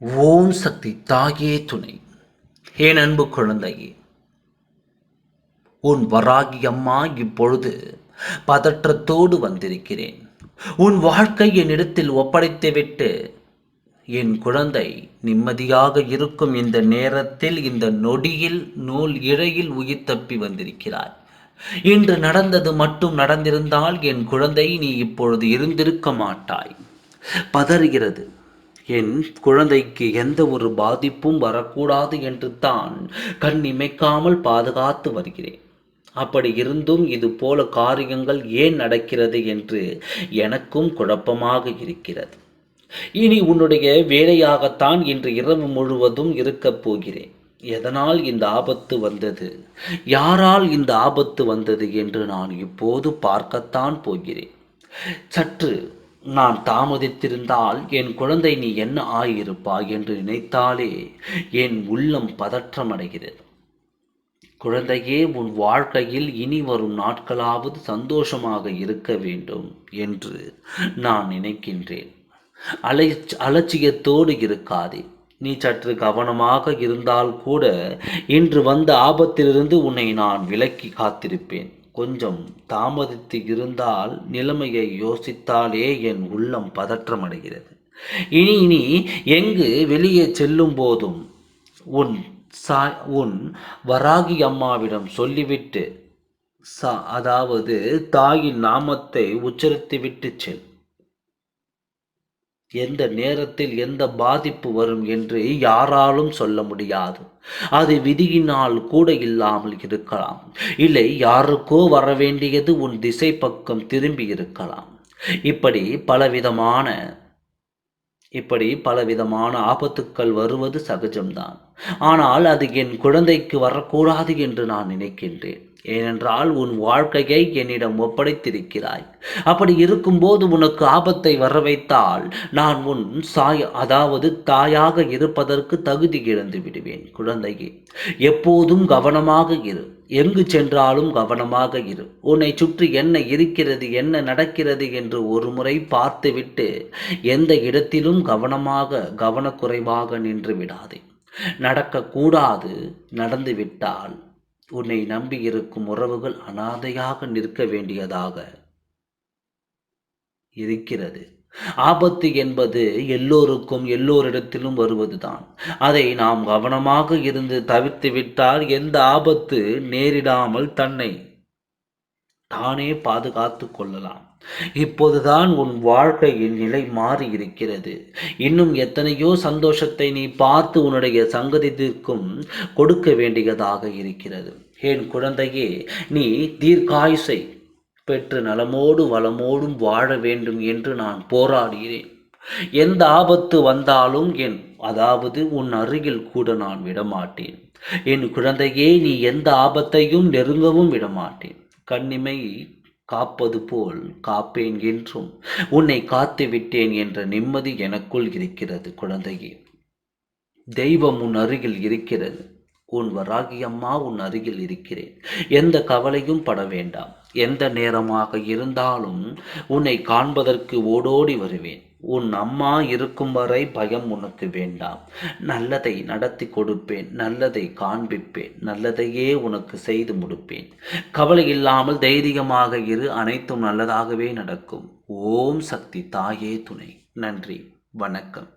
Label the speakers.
Speaker 1: ஓம் சக்தி தாயே துணை. ஏன் அன்பு குழந்தையே? உன் வராகி அம்மா இப்பொழுது பதற்றத்தோடு வந்திருக்கிறேன். உன் வாழ்க்கை என்னிடத்தில் ஒப்படைத்துவிட்டு என் குழந்தை நிம்மதியாக இருக்கும் இந்த நேரத்தில் இந்த நொடியில் நூல் இழையில் உயிர் தப்பி வந்திருக்கிறாய். இன்று நடந்தது மட்டும் நடந்திருந்தால் என் குழந்தை நீ இப்பொழுது இருந்திருக்க மாட்டாய். பதறுகிறது. என் குழந்தைக்கு எந்த ஒரு பாதிப்பும் வரக்கூடாது என்று தான் கண் இமைக்காமல் பாதுகாத்து வருகிறேன். அப்படி இருந்தும் இது போல காரியங்கள் ஏன் நடக்கிறது என்று எனக்கும் குழப்பமாக இருக்கிறது. இனி உன்னுடைய வேலையாகத்தான் இன்று இரவு முழுவதும் இருக்கப் போகிறேன். எதனால் இந்த ஆபத்து வந்தது? யாரால் இந்த ஆபத்து வந்தது என்று நான் இப்போது பார்க்கத்தான் போகிறேன். சற்று நான் தாமதித்திருந்தால் என் குழந்தை நீ என்ன ஆயிருப்பாய் என்று நினைத்தாலே என் உள்ளம் பதற்றமடைகிறது. குழந்தையே உன் வாழ்க்கையில் இனி வரும் நாட்களாவது சந்தோஷமாக இருக்க வேண்டும் என்று நான் நினைக்கின்றேன். அலை அலட்சியத்தோடு இருக்காதே. நீ சற்று கவனமாக இருந்தால் கூட இன்று வந்த ஆபத்திலிருந்து உன்னை நான் விலக்கி காத்திருப்பேன். கொஞ்சம் தாமதித்து இருந்தால் நிலைமையை யோசித்தாலே என் உள்ளம் பதற்றமடைகிறது. இனி இனி எங்கு வெளியே செல்லும் போதும் உன் சா உன் வராகி அம்மாவிடம் சொல்லிவிட்டு சா அதாவது தாயின் நாமத்தை உச்சரித்துவிட்டு செல். எந்த நேரத்தில் எந்த பாதிப்பு வரும் என்று யாராலும் சொல்ல முடியாது. அது விதியினால் கூட இல்லாமல் இருக்கலாம். இல்லை யாருக்கோ வர வேண்டியது உன் திசை பக்கம் திரும்பி இருக்கலாம். இப்படி பலவிதமான இப்படி பலவிதமான ஆபத்துக்கள் வருவது சகஜம்தான். ஆனால் அது என் குழந்தைக்கு வரக்கூடாது என்று நான் நினைக்கின்றேன். ஏனென்றால் உன் வாழ்க்கையை என்னிடம் ஒப்படைத்திருக்கிறாய். அப்படி இருக்கும்போது உனக்கு ஆபத்தை வர வைத்தால் நான் உன் சாய அதாவது தாயாக இருப்பதற்கு தகுதி இழந்து விடுவேன் குழந்தையே. எப்போதும் கவனமாக இரு. எங்கு சென்றாலும் கவனமாக இரு. உன்னை சுற்றி என்ன இருக்கிறது என்ன நடக்கிறது என்று ஒரு முறை பார்த்துவிட்டு எந்த இடத்திலும் கவனமாக கவனக்குறைவாக நின்று விடாதே. நடக்கக்கூடாது நடந்துவிட்டால் உன்னை நம்பி இருக்கும் உறவுகள் அனாதையாக நிற்க வேண்டியதாக இருக்கிறது. ஆபத்து என்பது எல்லோருக்கும் எல்லோரிடத்திலும் வருவதுதான். அதை நாம் கவனமாக இருந்து தவிர்த்து விட்டால் எந்த ஆபத்து நேரிடாமல் தன்னை தானே பாதுகாத்து கொள்ளலாம். இப்போதுதான் உன் வாழ்க்கையின் நிலை மாறி இருக்கிறது இன்னும் எத்தனையோ சந்தோஷத்தை நீ பார்த்து உன்னுடைய சங்கதிக்கும் கொடுக்க வேண்டியதாக இருக்கிறது. என் குழந்தையே நீ தீர்க்காயுசை பெற்று நலமோடு வளமோடும் வாழ வேண்டும் என்று நான் போராடுகிறேன். எந்த ஆபத்து வந்தாலும் என் அதாவது உன் அருகில் கூட நான் விடமாட்டேன். என் குழந்தையே நீ எந்த ஆபத்தையும் நெருங்கவும் விடமாட்டேன். கண்ணிமை காப்பது போல் காப்பேன் என்றும் உன்னை காத்து விட்டேன் என்ற நிம்மதி எனக்குள் இருக்கிறது குழந்தையே. தெய்வம் உன் அருகில் இருக்கிறது. உன் வராகி அம்மா உன் அருகில் இருக்கிறேன். எந்த கவலையும் பட வேண்டாம். எந்த நேரமாக இருந்தாலும் உன்னை காண்பதற்கு ஓடோடி வருவேன். உன் அம்மா இருக்கும் வரை பயம் உனக்கு வேண்டாம். நல்லதை நடத்தி கொடுப்பேன் நல்லதை காண்பிப்பேன் நல்லதையே உனக்கு செய்து முடிப்பேன். கவலை இல்லாமல் தைரியமாக இரு அனைத்தும் நல்லதாகவே நடக்கும். ஓம் சக்தி தாயே துணை. நன்றி வணக்கம்.